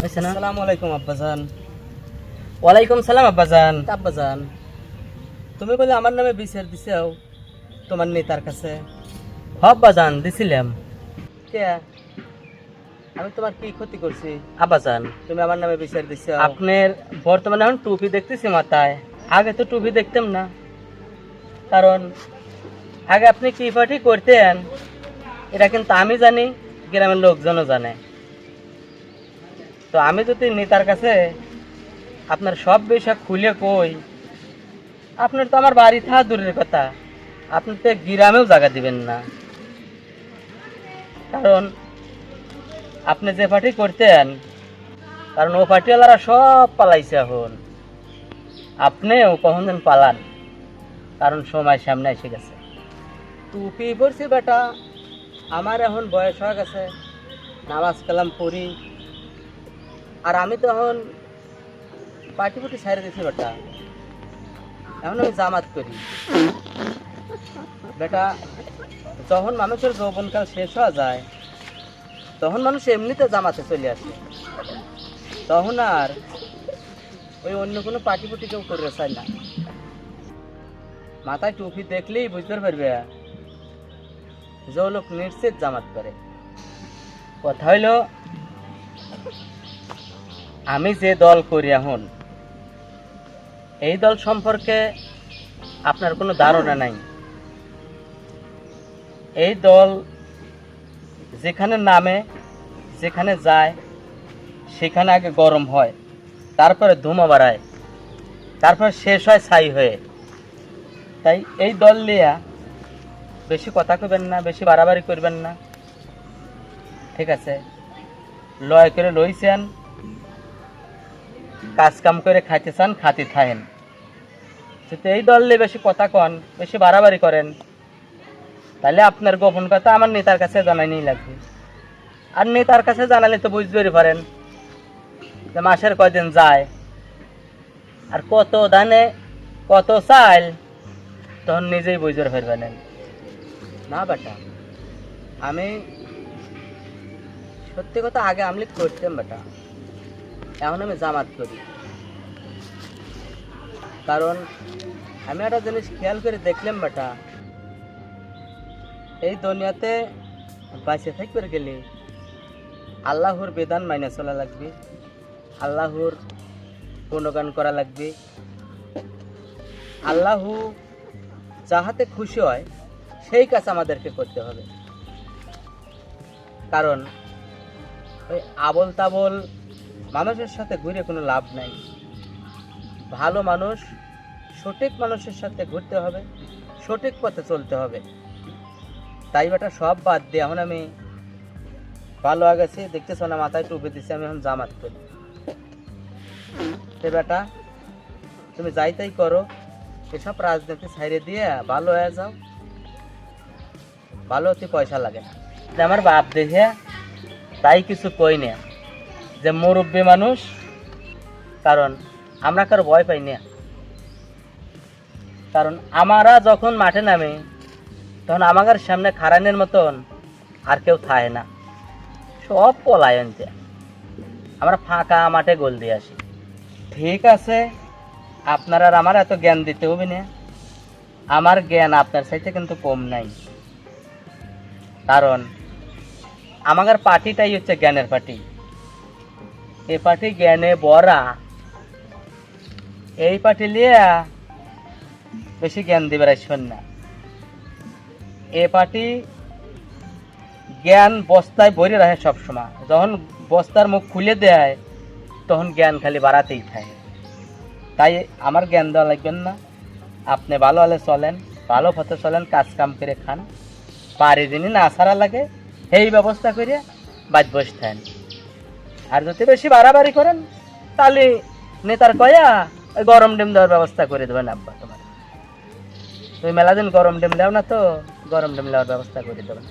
হয়েছে না? আসসালামু আলাইকুম আব্বাজান। ওয়ালাইকুম সালাম আব্বাজান। আব্বাজান। তুমি বলে আমার নামে বিচার দিছাও তোমার নেতার কাছে। হ আব্বাজান দিছিলাম। কে? আমি তোমার কি ক্ষতি করছি? আব্বাজান। তুমি আমার নামে বিচার দিছাও আপনার বর্তমানে এখন টুপি দেখতেছি মাথায়। আগে তো টুপি দেখতাম না। কারণ আগে আপনি কি পার্টি করতেন এটা কিন্তু আমি জানি গ্রামের লোকজনও জানে। তো আমি যদি নেতার কাছে আপনার সব বিষয় খুলে কই। আপনার তো আমার বাড়ি থাকা দূরের কথা। আপনি তো গ্রামেও জায়গা দিবেন না। কারণ আপনি যে পার্টি করতেন, কারণ ও পার্টিওয়ালারা সব পালাইছে এখন। আপনিও কখন যেন পালান, কারণ সময় সামনে এসে গেছে। টুপি পরছি বেটা, আমার এখন বয়স হয়ে গেছে। নামাজ কালাম পড়ি। আর আমি তো এখন পার্টি পুটি ছাড়ে দিছি বেটা। এখন আমি জামাত করি। বেটা, যখন মানুষের যৌবনকাল শেষ হওয়া যায়, তখন মানুষ এমনিতে জামাতে চলে আসে। তখন আর ওই অন্য কোনো পার্টি পুটি কেউ করে চায় না। মাথায় টুপি দেখলেই বুঝতে পারবে যে লোক নিশ্চিত জামাত করে। কথা হইল আমি যে দল করি এখন, এই দল সম্পর্কে আপনার কোনো ধারণা নাই। এই দল যেখানে নামে, যেখানে যায়, সেখানে আগে গরম হয়, তারপরে ধুমা বাড়ায়, তারপরে শেষ হয় ছাই হয়ে। তাই এই দল লিয়া বেশি কথা কবেন না, বেশি বাড়াবাড়ি করবেন না। ঠিক আছে? লয় করে লইছেন কাজ কাম করে খাইতে চান, খাতি থাকেন এই দল নিয়ে বেশি কথা কন, বেশি বাড়াবাড়ি করেন, তাহলে আপনার গোপন কথা আমার নেতার কাছে জানাই লাগবে। আর নেতার কাছে জানালে তো বুঝতে পারেন যে মাসের কয়দিন যায়। আর কত দানে কত চাইল, তখন নিজেই বুঝতে পারবেন না বেটা, আমি সত্যি কথা আগে আমলিক করতাম বেটা। এখন আমি জামাত করি। কারণ আমি একটা জিনিস খেয়াল করে দেখলাম বেটা, এই দুনিয়াতে বাঁচে থাকবে গেলে আল্লাহর বেদান মাইনে চলা লাগবে, আল্লাহর গুণগান করা লাগবে। আল্লাহু যাহাতে খুশি হয়, সেই কাজ আমাদেরকে করতে হবে। কারণ ওই আবল তাবল মানুষের সাথে ঘুরে কোনো লাভ নাই। ভালো মানুষ, সঠিক মানুষের সাথে ঘুরতে হবে, সঠিক পথে চলতে হবে। তাই বেটা সব বাদ দিয়ে এখন আমি ভালো হয়ে গেছি দেখতেছো না, মাথায় টুপি দিচ্ছি আমি এখন জামাত করি সে বেটা, তুমি যাই তাই করো, এসব রাজনীতি ছাইড়ে দিয়ে ভালো হয়ে যাও। ভালো হতে পয়সা লাগে না। আমার বাপ দেখে তাই কিছু কই না। যে মুরব্বী মানুষ, কারণ আমরা কারও ভয় পাই না। কারণ আমারা যখন মাঠে নামে, তখন আমাদের সামনে খারানের মতন আর কেউ থাকে না। সব পলায়ন যে। আমরা ফাঁকা মাঠে গোল দিয়ে আসি। ঠিক আছে, আপনার আর আমার এত জ্ঞান দিতে হবে না। আমার জ্ঞান আপনার চাইতে কিন্তু কম নাই। কারণ আমাদের পার্টিটাই হচ্ছে জ্ঞানের পার্টি। এই পার্টি জ্ঞানে বরা এই পার্টি লিয়া বেশি জ্ঞান দিবে রাখছেন না। এ পাটি জ্ঞান বস্তায় ভরে রাখে সবসময়। যখন বস্তার মুখ খুলে দেয়, তখন জ্ঞান খালি বাড়াতেই থাকে। তাই আমার জ্ঞান দেওয়া লাগবেন না। আপনি ভালো হলে চলেন, ভালো পথে চলেন, কাজ কাম করে খান। পারি দিনই না সারা লাগে, সেই ব্যবস্থা করে বাদ বসে থাকেন আর যদি বেশি বাড়াবাড়ি করেন, তাহলে নেতার কয়া গরম ডিম দেওয়ার ব্যবস্থা করে দেবেন আব্বা তোমার। তুমি মেলা দিন গরম ডিম দাও না তো, গরম ডিম দেওয়ার ব্যবস্থা করে দেবেন।